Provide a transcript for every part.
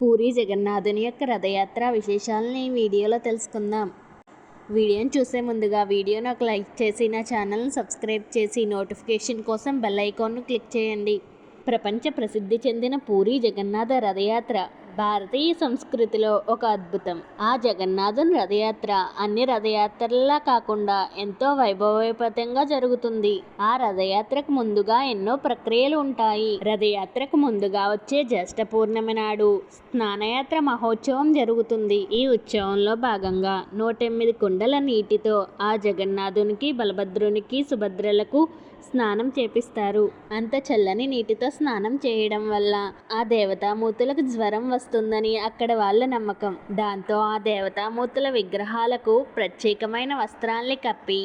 పూరి జగన్నాథుని యొక్క రథయాత్ర విశేషాలని ఈ వీడియోలో తెలుసుకుందాం. వీడియోని చూసే ముందుగా వీడియోని ఒక లైక్ చేసి నా ఛానల్ని సబ్స్క్రైబ్ చేసి నోటిఫికేషన్ కోసం బెల్ ఐకాన్ను క్లిక్ చేయండి. ప్రపంచ ప్రసిద్ధి చెందిన పూరి జగన్నాథ రథయాత్ర భారతీయ సంస్కృతిలో ఒక అద్భుతం. ఆ జగన్నాథుని రథయాత్ర అన్ని రథయాత్రలా కాకుండా ఎంతో వైభవోపేతంగా జరుగుతుంది. ఆ రథయాత్రకు ముందుగా ఎన్నో ప్రక్రియలు ఉంటాయి. రథయాత్రకు ముందుగా వచ్చే జ్యేష్ఠ పూర్ణమి నాడు స్నానయాత్ర మహోత్సవం జరుగుతుంది. ఈ ఉత్సవంలో భాగంగా నూట ఎనిమిది కుండల నీటితో ఆ జగన్నాథునికి బలభద్రునికి సుభద్రలకు స్నానం చేపిస్తారు. అంత చల్లని నీటితో స్నానం చేయడం వల్ల ఆ దేవతామూర్తులకు జ్వరం వస్తుందని అక్కడ వాళ్ళ నమ్మకం. దాంతో ఆ దేవతామూర్తుల విగ్రహాలకు ప్రత్యేకమైన వస్త్రాల్ని కప్పి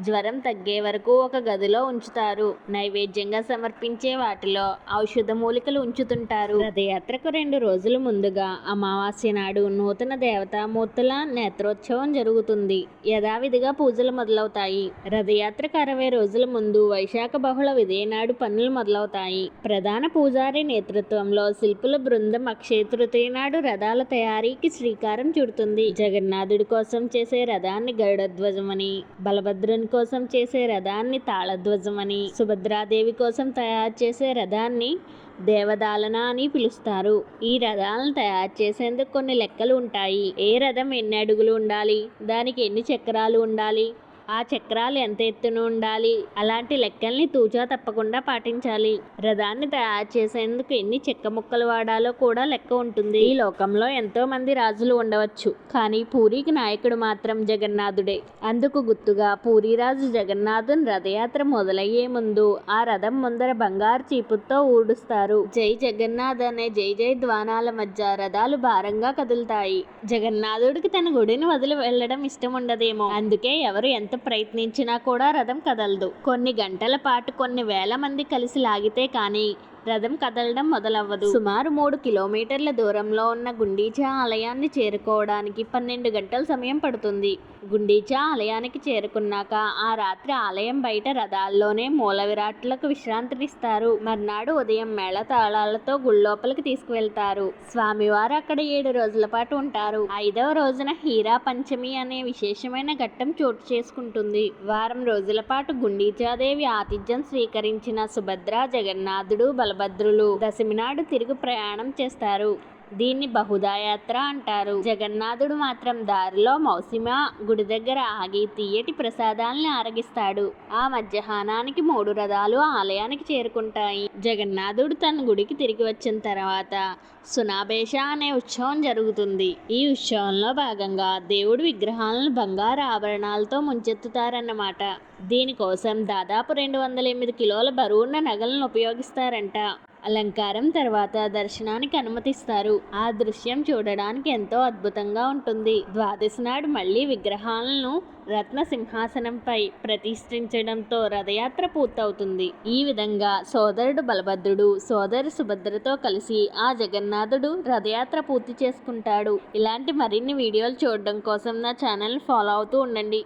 జ్వరం తగ్గే వరకు ఒక గదిలో ఉంచుతారు. నైవేద్యంగా సమర్పించే వాటిలో ఔషధ మూలికలు ఉంచుతుంటారు. రథయాత్రకు రెండు రోజుల ముందుగా అమావాస్య నాడు నూతన దేవతామూర్తుల నేత్రోత్సవం జరుగుతుంది. యథావిధిగా పూజలు మొదలవుతాయి. రథయాత్రకు అరవై రోజుల ముందు వైశాఖ బహుళ విదయనాడు పనులు మొదలవుతాయి. ప్రధాన పూజారి నేతృత్వంలో శిల్పుల బృందం అక్షయ తృతీయ నాడు రథాల తయారీకి శ్రీకారం చుడుతుంది. జగన్నాథుడి కోసం చేసే రథాన్ని గరుడధ్వజమని బలభద్రుని కోసం చేసే రథాన్ని తాళధ్వజమని సుభద్రాదేవి కోసం తయారు చేసే రథాన్ని దేవదాలన అని పిలుస్తారు. ఈ రథాలను తయారు చేసేందుకు కొన్ని లెక్కలు ఉంటాయి. ఏ రథం ఎన్ని అడుగులు ఉండాలి? దానికి ఎన్ని చక్రాలు ఉండాలి? ఆ చక్రాలు ఎంత ఎత్తున ఉండాలి? అలాంటి లెక్కల్ని తూచా తప్పకుండా పాటించాలి. రథాన్ని తయారు చేసేందుకు ఎన్ని చెక్క ముక్కలు వాడాలో కూడా లెక్క ఉంటుంది. ఈ లోకంలో ఎంతో మంది రాజులు ఉండవచ్చు. కానీ పూరికి నాయకుడు మాత్రం జగన్నాథుడే. అందుకు గుర్తుగా పూరిరాజు జగన్నాథుని రథయాత్ర మొదలయ్యే ముందు ఆ రథం ముందర బంగారు చీపుతో ఊడుస్తారు. జై జగన్నాథ్ అనే జై జై ద్వానాల మధ్య రథాలు భారంగా కదులుతాయి. జగన్నాథుడికి తన గుడిని వదిలి వెళ్ళడం ఇష్టం ఉండదేమో. అందుకే ఎవరు ఎంత ప్రయత్నించినా కూడా రథం కదలదు. కొన్ని గంటల పాటు కొన్ని వేల మంది కలిసి లాగితే కానీ రథం కదలడం మొదలవ్వదు. సుమారు మూడు కిలోమీటర్ల దూరంలో ఉన్న గుండీచా ఆలయాన్ని చేరుకోవడానికి పన్నెండు గంటల సమయం పడుతుంది. గుండీచా ఆలయానికి చేరుకున్నాక ఆ రాత్రి ఆలయం బయట రథాల్లోనే మూల విరాట్లకు విశ్రాంతినిస్తారు. మర్నాడు ఉదయం మేళ తాళాలతో గుళ్ళోపలికి తీసుకువెళ్తారు. స్వామివారు అక్కడ ఏడు రోజుల పాటు ఉంటారు. ఐదవ రోజున హీరా పంచమి అనే విశేషమైన ఘట్టం చోటు చేసుకుంటుంది. వారం రోజుల పాటు గుండీచాదేవి ఆతిథ్యం స్వీకరించిన సుభద్ర జగన్నాథుడు బల బలభద్రులు దశమి నాడు తిరుగు ప్రయాణం చేస్తారు. దీన్ని బహుదాయాత్ర అంటారు. జగన్నాథుడు మాత్రం దారిలో మౌసిమ గుడి దగ్గర ఆగి తీయటి ప్రసాదాల్ని ఆరగిస్తాడు. ఆ మధ్యాహ్నానికి మూడు రథాలు ఆలయానికి చేరుకుంటాయి. జగన్నాథుడు తన గుడికి తిరిగి వచ్చిన తర్వాత సునాభేష అనే ఉత్సవం జరుగుతుంది. ఈ ఉత్సవంలో భాగంగా దేవుడు విగ్రహాలను బంగారు ఆభరణాలతో ముంచెత్తుతారన్నమాట. దీనికోసం దాదాపు రెండు వందల ఎనిమిది కిలోల బరువున్న నగలను ఉపయోగిస్తారంట. అలంకారం తర్వాత దర్శనానికి అనుమతిస్తారు. ఆ దృశ్యం చూడడానికి ఎంతో అద్భుతంగా ఉంటుంది. ద్వాదశి నాడు మళ్ళీ విగ్రహాలను రత్న సింహాసనంపై ప్రతిష్ఠించడంతో రథయాత్ర పూర్తవుతుంది. ఈ విధంగా సోదరుడు బలభద్రుడు సోదరు సుభద్రతో కలిసి ఆ జగన్నాథుడు రథయాత్ర పూర్తి చేసుకుంటాడు. ఇలాంటి మరిన్ని వీడియోలు చూడడం కోసం నా ఛానల్ ఫాలో అవుతూ ఉండండి.